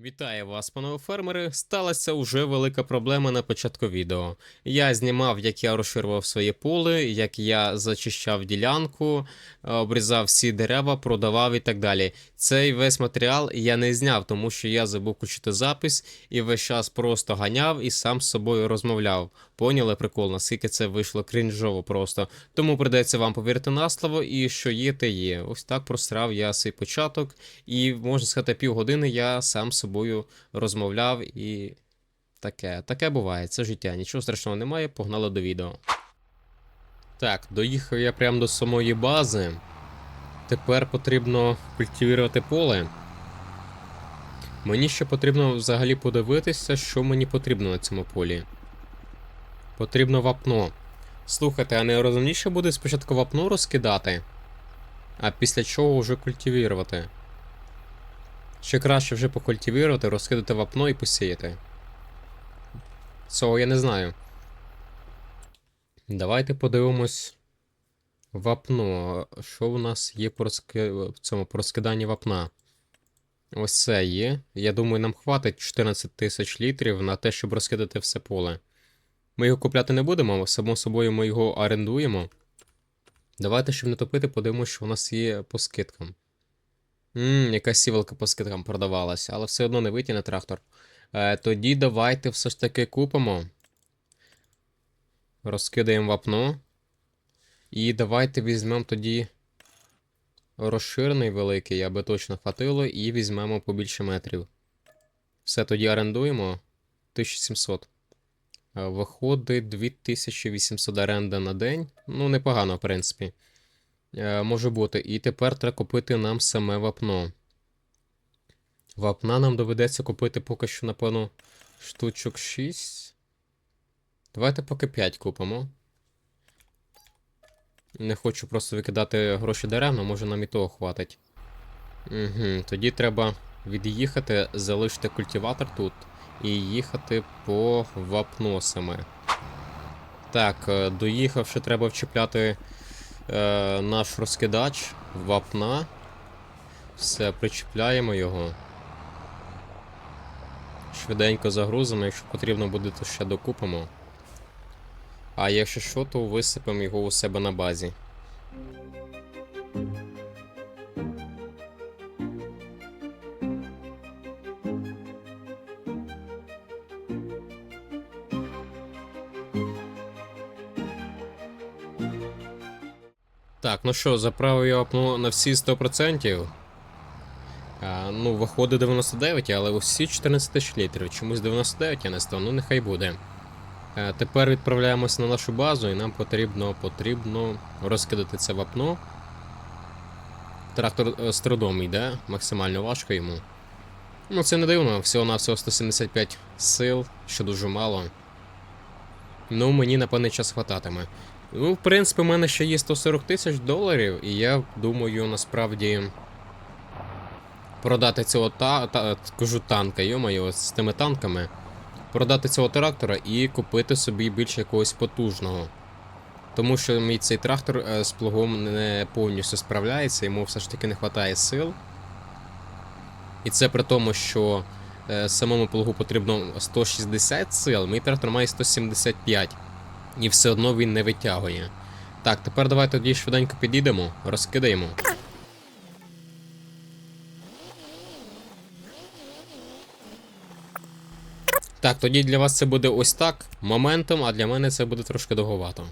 Вітаю вас, панове фермери. Сталася уже велика проблема на початку відео. Я знімав, як я розширював своє поле, як я зачищав ділянку, е, обрізав всі дерева, продавав і так далі. Цей весь матеріал я не зняв, тому що я забув включити запис і весь час просто ганяв і сам з собою розмовляв. Поняли прикол, наскільки це вийшло крінжово просто. Тому придеться вам повірити на слово, і що є, те є. Ось так просрав я свій початок. І можна сказати, півгодини я сам з собою розмовляв і таке. Таке буває, це життя. Нічого страшного немає, погнали до відео. Так, доїхав я прямо до самої бази. Тепер потрібно культивувати поле. Мені ще потрібно взагалі подивитися, що мені потрібно на цьому полі. Потрібно вапно. Слухайте, а не розумніше буде спочатку вапно розкидати, а після чого вже культивувати. Ще краще вже покультивувати, розкидати вапно і посіяти. Цього я не знаю. Давайте подивимось вапно. Що у нас є по розки... в цьому по розкиданні вапна? Ось це є. Я думаю, нам хватить 14 тисяч літрів на те, щоб розкидати все поле. Ми його купляти не будемо, само собою ми його орендуємо. Давайте, щоб не топити, подивимося, що у нас є по скидкам. Ммм, якась сівалка по скидкам продавалася, але все одно не витягне трактор. Е, тоді давайте все ж таки купимо. Розкидаємо вапно. І давайте візьмемо тоді розширений великий, аби точно хватило, і візьмемо побільше метрів. Все тоді орендуємо. 1700. Е, Виходить 2800 оренда на день. Ну, непогано, в принципі. Е, може бути. І тепер треба купити нам саме вапно. Вапна нам доведеться купити поки що, напевно, штучок 6. Давайте поки 5 купимо. Не хочу просто викидати гроші даремно, може нам і того хватить. Угу, тоді треба від'їхати, залишити культиватор тут і їхати по вапно саме. Так, е, доїхавши, треба вчіпляти е, наш розкидач вапна. Все, причіпляємо його. Швиденько загрузимо, якщо потрібно буде, то ще докупимо. А якщо що, то висипемо його у себе на базі. Так, ну що, заправив я вапно на всі 100%. А, ну, виходить 99, але усі 14 тисяч літрів. Чомусь 99 я не став, ну нехай буде. Е, Тепер відправляємось на нашу базу, і нам потрібно потрібно розкидати це вапно. Трактор е, з трудом йде, максимально важко йому. Ну, це не дивно, всього-навсього 175 сил, що дуже мало. Ну, мені на певний час хвататиме. Ну, в принципі, у мене ще є 140 тисяч доларів, і я думаю, насправді. Продати цього та, та кажу танка, йомаю, з тими танками. Продати цього трактора і купити собі більш якогось потужного. Тому що мій цей трактор е, з плугом не повністю справляється, йому все ж таки не вистачає сил. І це при тому, що е, самому плугу потрібно 160 сил, мій трактор має 175. І все одно він не витягує. Так, тепер давайте тоді швиденько підійдемо, розкидаємо. Так, тоді для вас це буде ось так, моментом, а для мене це буде трошки довговато.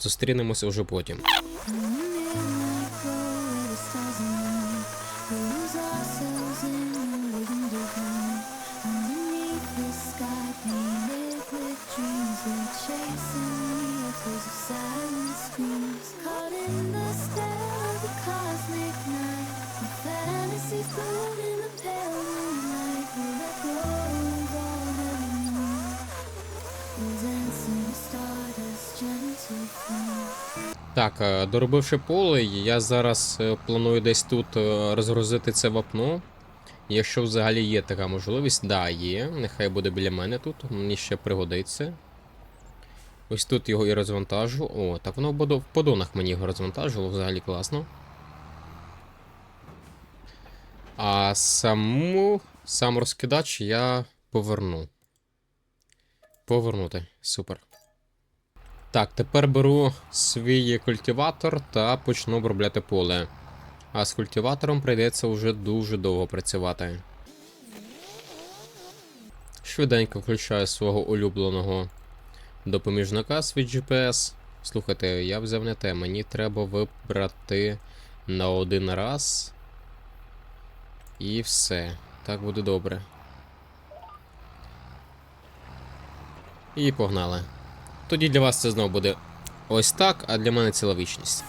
Зустрінемося вже потім. Так, е, доробивши поле, я зараз е, планую десь тут е, розгрузити це вапно. Якщо взагалі є така можливість, да, є. Нехай буде біля мене тут, мені ще пригодиться. Ось тут його і розвантажу. О, так воно в подонах мені його розвантажило, взагалі класно. А саму Сам розкидач я поверну. Повернути. Супер. Так, тепер беру свій культиватор та почну обробляти поле. А з культиватором прийдеться вже дуже довго працювати. Швиденько включаю свого улюбленого допоміжника свій GPS. Слухайте, я взяв не те, мені треба вибрати на один раз. І все. Так буде добре. І погнали. Тоді для вас це знову буде ось так, а для мене ціла вічність.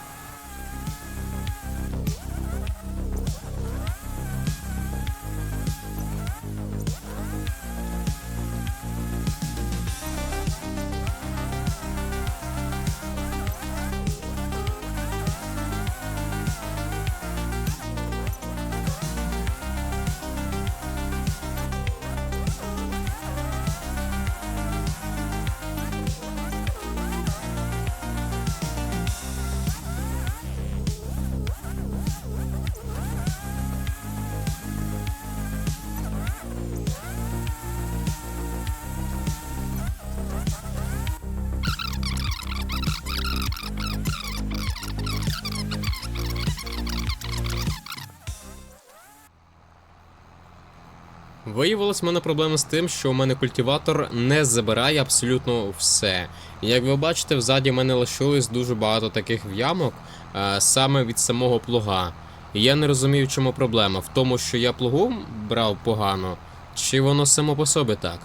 Виявилось, в мене проблема з тим, що у мене культиватор не забирає абсолютно все. Як ви бачите, взаді в мене лишилось дуже багато таких в'ямок е, саме від самого плуга. І я не розумію, чому проблема. В тому, що я плугом брав погано, чи воно само по собі так.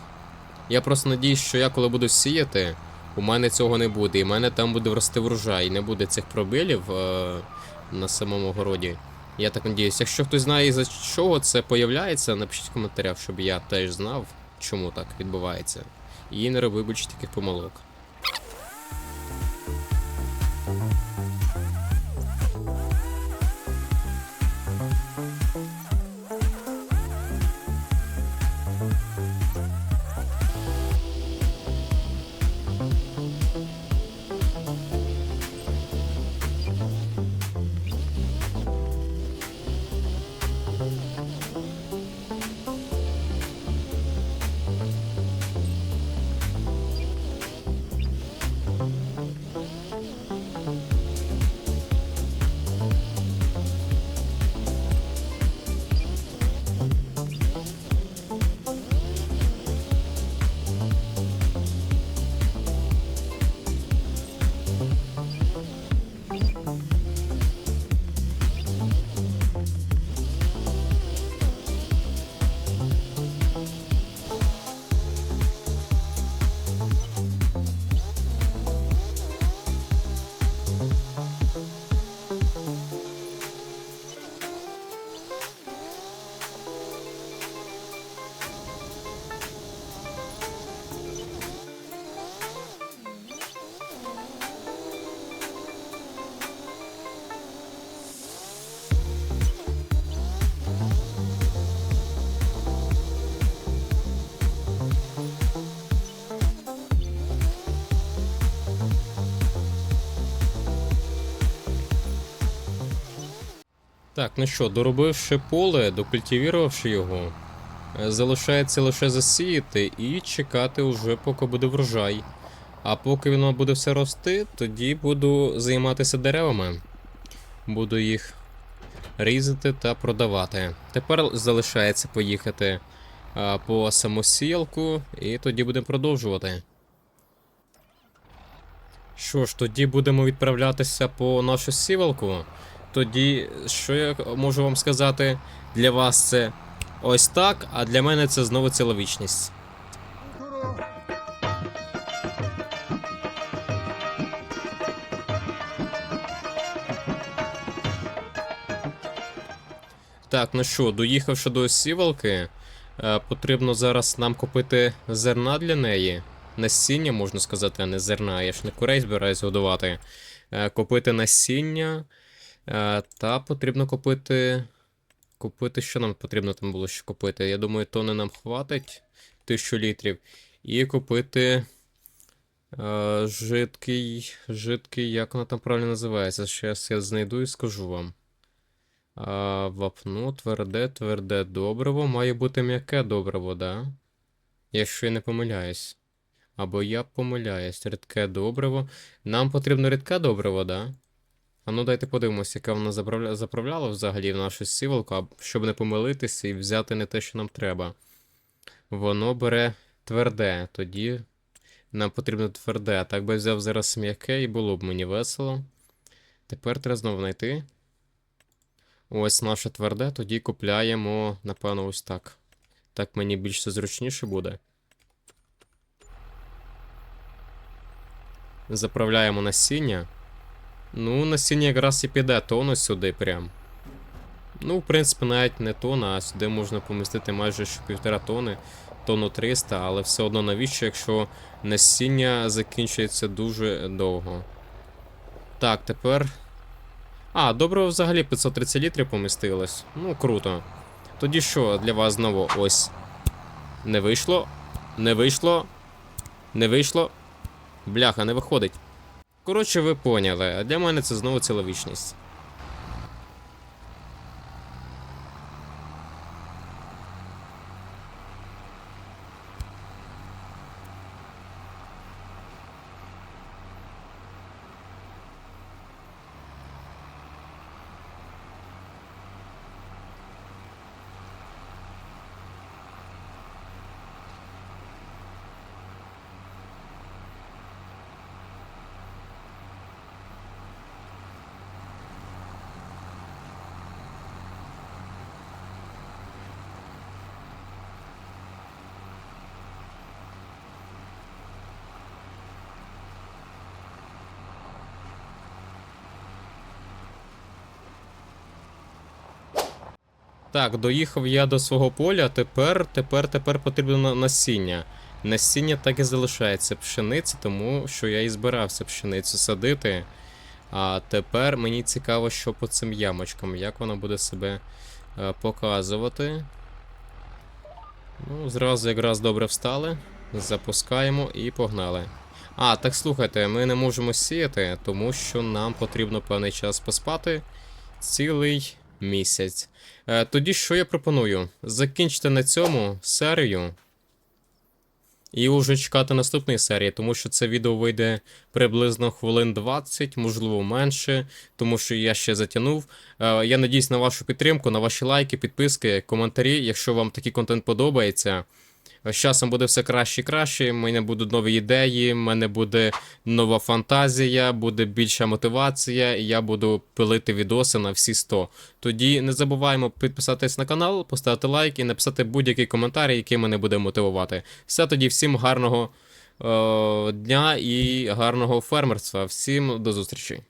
Я просто надіюсь, що я коли буду сіяти, у мене цього не буде. І в мене там буде рости врожай, і не буде цих пробилів е, на самому городі. Я так надіюсь. Якщо хтось знає, за чого це появляється, напишіть в коментарях, щоб я теж знав, чому так відбувається. І не робив більше таких помилок. Так, ну що, доробивши поле, докультивірувавши його, е, залишається лише засіяти і чекати уже, поки буде врожай. А поки воно буде все рости, тоді буду займатися деревами. Буду їх різати та продавати. Тепер залишається поїхати а, по самосіялку, і тоді будемо продовжувати. Що ж, тоді будемо відправлятися по нашу сівалку. Тоді, що я можу вам сказати, для вас це ось так, а для мене це знову ціла вічність. Так, ну що, доїхавши до сівалки, е, потрібно зараз нам купити зерна для неї. Насіння, можна сказати, а не зерна. Я ж не курей збираюсь годувати. Е, Купити насіння. Е, Та потрібно купити. Купити, що нам потрібно там було ще купити? Я думаю, тони нам хватить 1000 літрів. І купити. Е, жидкий. Жидкий, як воно там правильно називається? Щас я знайду і скажу вам. А, вапно, тверде, тверде добриво. Має бути м'яке добриво, да? Якщо я не помиляюсь. Або я помиляюсь. Рідке добриво. Нам потрібно рідке добриво, да? Ну дайте подивимося, яке воно заправля... заправляло взагалі в нашу сівалку, а щоб не помилитися і взяти не те, що нам треба. Воно бере тверде, тоді нам потрібно тверде. Так би взяв зараз м'яке і було б мені весело. Тепер треба знову знайти. Ось наше тверде, тоді купляємо, напевно, ось так. Так мені більш зручніше буде. Заправляємо насіння. Ну, насіння якраз і піде тону сюди прям. Ну, в принципі, навіть не тона, а сюди можна помістити майже що півтора тони, тонну 300, але все одно навіщо, якщо насіння закінчується дуже довго. Так, тепер. А, добре, взагалі 530 літрів помістилось. Ну, круто. Тоді що для вас знову? Ось. Не вийшло. Не вийшло. Не вийшло. Бляха, не виходить. Коротше, ви поняли, а для мене це знову ціла вічність. Так, доїхав я до свого поля. Тепер, тепер, тепер потрібно насіння. Насіння так і залишається пшениці, тому що я і збирався пшеницю садити. А тепер мені цікаво, що по цим ямочкам, як воно буде себе е, показувати. Ну, зразу якраз добре встали. Запускаємо і погнали. А, так слухайте, ми не можемо сіяти, тому що нам потрібно певний час поспати. Цілий місяць. Е, тоді що я пропоную? Закінчити на цьому серію. І вже чекати наступної серії, тому що це відео вийде приблизно хвилин 20, можливо менше, тому що я ще затягнув. Е, я надіюсь на вашу підтримку, на ваші лайки, підписки, коментарі. Якщо вам такий контент подобається. З часом буде все краще і краще. У мене будуть нові ідеї, в мене буде нова фантазія, буде більша мотивація, і я буду пилити відоси на всі 100. Тоді не забуваємо підписатись на канал, поставити лайк і написати будь-який коментар, який мене буде мотивувати. Все тоді, всім гарного е- дня і гарного фермерства. Всім до зустрічі.